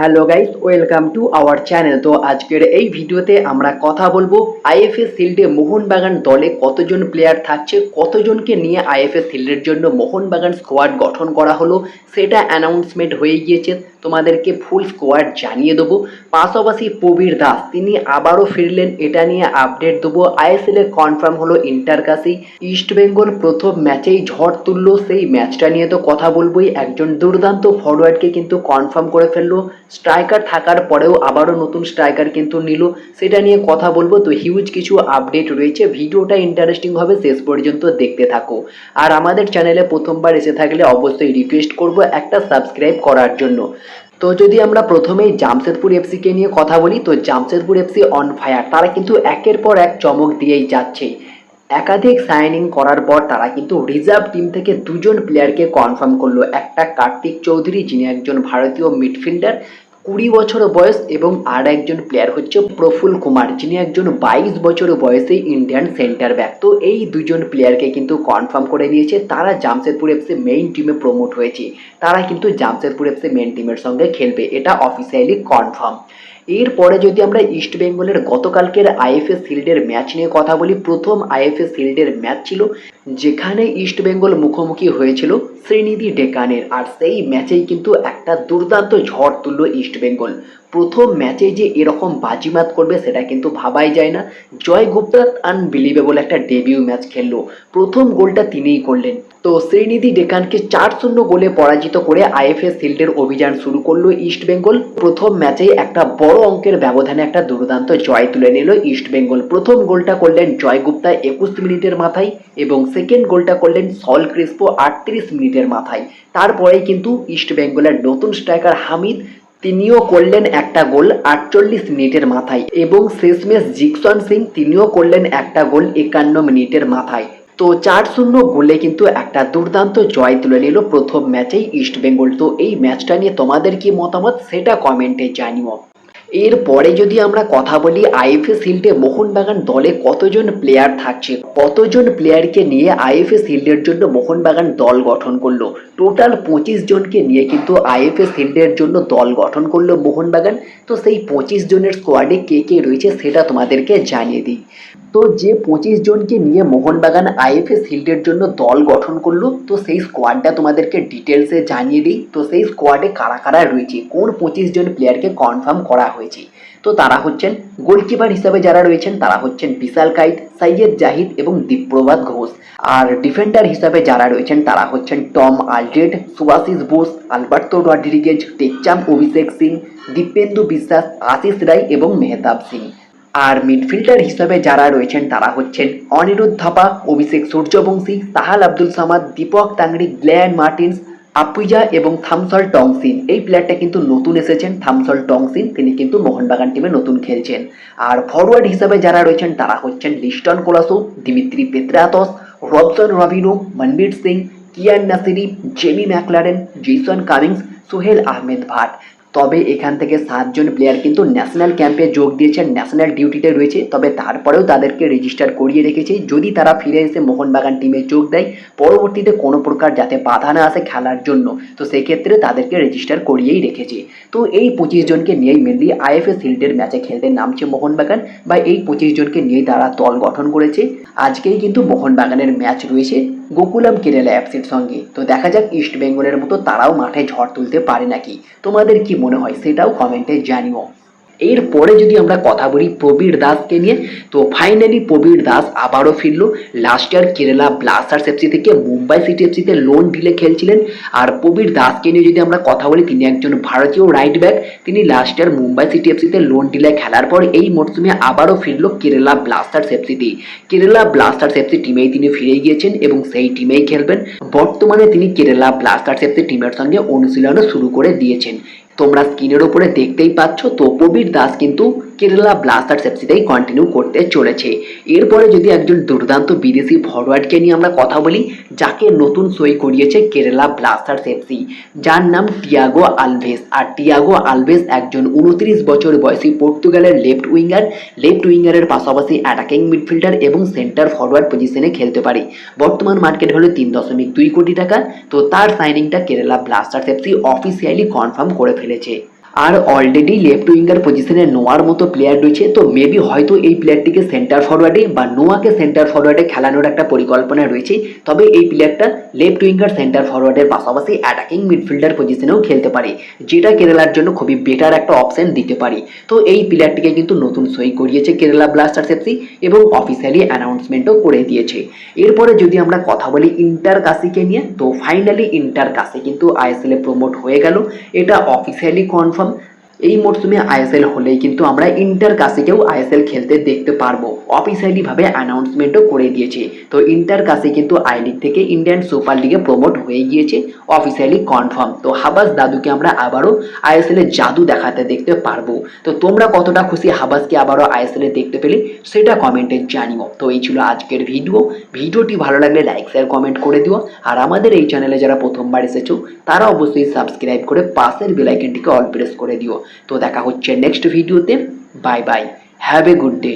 Hello guys, welcome to our channel. তো আজকের এই ভিডিওতে আমরা কথা বলব আইএফএস শিল্ডে মোহনবাগান দলে কতজন প্লেয়ার থাকছে, কতজনকে নিয়ে আইএফএস শিল্ডের জন্য মোহনবাগান স্কোয়াড গঠন করা হলো, সেটা অ্যানাউন্সমেন্ট হয়ে গিয়েছে। তোমাদেরকে ফুল স্কোয়াড জানিয়ে দেবো। পাশাপাশি প্রবীর দাস, তিনি আবারও ফিরলেন, এটা নিয়ে আপডেট দেবো। আইএসএল কনফার্ম হলো ইন্টার ইস্টবেঙ্গল প্রথম ম্যাচেই ঝড় তুললো, সেই ম্যাচটা নিয়ে তো কথা বলবোই। একজন দুর্দান্ত ফরওয়ার্ডকে কিন্তু কনফার্ম করে ফেলল। স্ট্রাইকার থাকার পরেও আবারও নতুন স্ট্রাইকার কিন্তু নিল। সেটা নিয়ে কথা বলব। তো হিউজ কিছু আপডেট রয়েছে। ভিডিওটা ইন্টারেস্টিং হবে শেষ পর্যন্ত দেখতে থাকো। আর আমাদের চ্যানেলে প্রথমবার এসে থাকলে অবশ্যই রিকোয়েস্ট করব একটা সাবস্ক্রাইব করার জন্য। তো যদি আমরা প্রথমেই জামশেদপুর এফসিকে নিয়ে কথা বলি, তো জামশেদপুর এফসি অন ফায়ার তারা কিন্তু একের পর এক চমক দিয়েই যাচ্ছে। একাধিক সাইনিং করার পর তারা কিন্তু রিজার্ভ টিম থেকে দুজন প্লেয়ারকে কনফার্ম করল। একটা কার্তিক চৌধুরী, যিনি একজন ভারতীয় মিডফিল্ডার কুড়ি বছর বয়স এবং আর একজন প্লেয়ার হচ্ছে প্রফুল কুমার, যিনি একজন বাইশ বছর বয়সে ইন্ডিয়ান সেন্টার ব্যাক তো এই দুজন প্লেয়ারকে কিন্তু কনফার্ম করে দিয়েছে তারা জামশেদপুর এফসি মেইন টিমে প্রমোট হয়েছে। তারা কিন্তু জামশেদপুর এফসি মেইন টিমের সঙ্গে খেলবে। এটা অফিসিয়ালি কনফার্ম এরপরে যদি আমরা ইস্ট বেঙ্গলের গতকালকের আইএফএস শিল্ডের ম্যাচ নিয়ে কথা বলি, প্রথম আইএফএস শিল্ডের ম্যাচ ছিল, যেখানে ইস্ট বেঙ্গল মুখোমুখি হয়েছিল শ্রীনিধি ডেকানের। আর সেই ম্যাচেই কিন্তু একটা দুর্দান্ত ঝড় তুলল ইস্ট বেঙ্গল প্রথম ম্যাচে যে এরকম বাজিমাত করবে সেটা কিন্তু ভাবাই যায় না। জয় গুপ্তা আনবিলিভেবল একটা ডেবিউ ম্যাচ খেললো। প্রথম গোলটা তিনিই করলেন। তো শ্রীনিধি ডেকানকে চার শূন্য গোলে পরাজিত করে আইএফএস শিল্ডের অভিযান শুরু করল ইস্ট বেঙ্গল। প্রথম ম্যাচেই একটা বড় অঙ্কের ব্যবধানে একটা দুর্দান্ত জয় তুলে নিল ইস্ট বেঙ্গল। প্রথম গোলটা করলেন জয় গুপ্তা একুশ মিনিটের মাথায় এবং সেকেন্ড গোলটা করলেন সল ক্রিস্পো আটত্রিশ মিনিটের মাথায়। তারপরেই কিন্তু ইস্ট বেঙ্গলের নতুন স্ট্রাইকার হামিদ তিনিও করলেন একটা গোল আটচল্লিশ মিনিটের মাথায় এবং শেষমেশ জিকসন সিং তিনিও করলেন একটা গোল একান্ন মিনিটের মাথায়। তো চার শূন্য গোলে কিন্তু একটা দুর্দান্ত জয় তুলে নিল প্রথম ম্যাচেই ইস্টবেঙ্গল। তো এই ম্যাচটা নিয়ে তোমাদের কি মতামত? সেটা কমেন্টে জানিও। এরপরে যদি আমরা কথা বলি আইএফএ শিল্ডে মোহনবাগান দলে কতজন প্লেয়ার থাকছে? কতজন প্লেয়ারকে নিয়ে আইএফএ শিল্ডের জন্য মোহনবাগান দল গঠন করল? টোটাল পঁচিশ জনকে নিয়ে কিন্তু আইএফএ শিল্ডের জন্য দল গঠন করল মোহনবাগান। তো সেই পঁচিশ জনের স্কোয়াডে কে কে রয়েছে সেটা তোমাদেরকে জানিয়ে দিই। তো যে পঁচিশ জনকে নিয়ে মোহনবাগান আইএফএ শিল্ডের জন্য দল গঠন করল, তো সেই স্কোয়াডটা তোমাদেরকে ডিটেলসে জানিয়ে দিই। তো সেই স্কোয়াডে কারা কারা রয়েছে? কোন পঁচিশ জন প্লেয়ারকে কনফার্ম করা হয়েছে? তো তারা হচ্ছেন গোলকিপার হিসাবে যারা রয়েছেন, তারা হচ্ছেন বিশাল কাইত সাইয়েদ জাহিদ এবং দীপ্রভাত ঘোষ। আর ডিফেন্ডার হিসাবে যারা রয়েছেন, তারা হচ্ছেন Tom Aldred Subhasish Bose, Alberto Rodriguez, Tekcham Abhishek Singh, Dipendu Biswas, Ashish Roy এবং মেহতাব সিং। আর মিডফিল্ডার হিসেবে যারা রয়েছেন তারা হচ্ছেন অনিরুদ্ধ থাপা, অভিষেক সূর্যবংশী সাহাল আব্দুল সামাদ, দীপক তাংড়ি, গ্ল্যান মার্টিন্স, আপুইজা এবং থামসল টংসিন। এই প্লেয়ারটা কিন্তু নতুন এসেছেন, থামসল টংসিন। তিনি কিন্তু মোহনবাগান টিমে নতুন খেলছেন। আর ফরওয়ার্ড হিসাবে যারা রয়েছেন তারা হচ্ছেন Liston Colaco, Dimitri Petratos Robson Robinho, Manvir Singh, Kiyan Nassiri, Jamie Maclaren, Jason Cummings, Sohail Ahmed Bhat. তবে এখান থেকে সাতজন প্লেয়ার কিন্তু ন্যাশনাল ক্যাম্পে যোগ দিয়েছেন ন্যাশনাল ডিউটিতে রয়েছে। তবে তারপরেও তাদেরকে রেজিস্টার করিয়ে রেখেছে। যদি তারা ফিরে এসে মোহনবাগান টিমে যোগ দেয়, পরবর্তীতে কোনো প্রকার যাতে বাধা না আসে খেলার জন্য, তো সেক্ষেত্রে তাদেরকে রেজিস্টার করিয়েই রেখেছে। তো এই পঁচিশ জনকে নিয়েই মেনলি আইএফএ শিল্ডের ম্যাচে খেলতে নামছে মোহনবাগান বা এই পঁচিশ জনকে নিয়েই তারা দল গঠন করেছে। আজকেই কিন্তু মোহনবাগানের ম্যাচ রয়েছে। গোকুলাম কেরালা অ্যাপসের সঙ্গে। তো দেখা যাক ইস্টবেঙ্গলের মতো তারাও মাঠে ঝড় তুলতে পারে নাকি। তোমাদের কি মনে হয় সেটাও কমেন্টে জানিও। এরপরে যদি আমরা কথা বলি প্রবীর দাসকে নিয়ে, তো ফাইনালি প্রবীর দাস আবারও ফিরলো। Last year Kerala Blasters FC থেকে মুম্বাই সিটি এফসিতে লোন ডিলে খেলছিলেন। আর প্রবীর দাসকে নিয়ে যদি আমরা কথা বলি, তিনি একজন ভারতীয় রাইট ব্যাক তিনি লাস্ট ইয়ার মুম্বাই সিটি এফসিতে লোন ডিলে খেলার পর এই মরশুমে আবারও ফিরলো কেরালা ব্লাস্টার্স এফসিতে কেরালা ব্লাস্টার্স এফসি টিমেই তিনি ফিরে গিয়েছেন এবং সেই টিমেই খেলবেন। বর্তমানে তিনি কেরালা ব্লাস্টার্স এফসি টিমের সঙ্গে অনুশীলনও শুরু করে দিয়েছেন। তোমরা স্ক্রিনের ওপরে দেখতেই পাচ্ছ তো প্রবীর দাস কিন্তু কেরালা ব্লাস্টার্স এফসিতেই কন্টিনিউ করতে চলেছে। এরপরে যদি একজন দুর্দান্ত বিদেশি ফরওয়ার্ডকে নিয়ে আমরা কথা বলি, যাকে নতুন সই করিয়েছে কেরালা ব্লাস্টার্স এফসি যার নাম টিয়াগো আলভেস আর টিয়াগো আলভেস একজন উনত্রিশ বছর বয়সী পর্তুগালের লেফট উইঙ্গার লেফট উইঙ্গারের পাশাপাশি অ্যাটাকিং মিডফিল্ডার এবং সেন্টার ফরওয়ার্ড পজিশনে খেলতে পারে। বর্তমান মার্কেট হলো তিন দশমিক দুই কোটি টাকা। তো তার সাইনিংটা Kerala Blasters FC officially confirm করে ফেলেছে। আর অলরেডি লেফট উইঙ্গার পজিশনে নোয়ার মতো প্লেয়ার রয়েছে, তো মেবি হয়তো এই প্লেয়ারটিকে সেন্টার ফরওয়ার্ডে বা নোয়াকে সেন্টার ফরওয়ার্ডে খেলানোর একটা পরিকল্পনা রয়েছে। তবে এই প্লেয়ারটা লেফট উইঙ্গার সেন্টার ফরওয়ার্ডের পাশাপাশি অ্যাটাকিং মিডফিল্ডার পজিশনেও খেলতে পারে, যেটা কেরালার জন্য খুবই বেটার একটা অপশন দিতে পারে। তো এই প্লেয়ারটিকে কিন্তু নতুন সই করিয়েছে কেরালা ব্লাস্টার্স এফসি এবং অফিসিয়ালি অ্যানাউন্সমেন্টও করে দিয়েছে। এরপরে যদি আমরা কথা বলি ইন্টার কাশিকে নিয়ে, তো ফাইনালি ইন্টার কাশি কিন্তু আইএসএল প্রমোট হয়ে গেল। এটা অফিসিয়ালি কনফার্ম ফল এই মরশুমে আইএসএল হলেই কিন্তু আমরা ইন্টার কাশিকেও আইএসএল খেলতে দেখতে পারব। অফিসিয়ালি ভাবে অ্যানাউন্সমেন্টও করে দিয়েছে। তো ইন্টার কাশি কিন্তু আই লিগ থেকে ইন্ডিয়ান সুপার লিগে প্রমোট হয়ে গিয়েছে। অফিসিয়ালি কনফার্ম তো হাবাস দাদুকে আমরা আবারও আইএসএল জাদু দেখাতে দেখতে পারব। তো তোমরা কতটা খুশি হাবাসকে আবারও আইএসএল দেখতে পেলে সেটা কমেন্টে জানিও। তো এই ছিল আজকের ভিডিও ভিডিওটি ভালো লাগলে লাইক শেয়ার কমেন্ট করে দিও। আর আমাদের এই চ্যানেলে যারা প্রথমবার এসেছ, তারা অবশ্যই সাবস্ক্রাইব করে পাশের বেলাইকনটিকে অল প্রেস করে দিও। তো দেখা হচ্ছে নেক্সট ভিডিওতে bye bye have a good day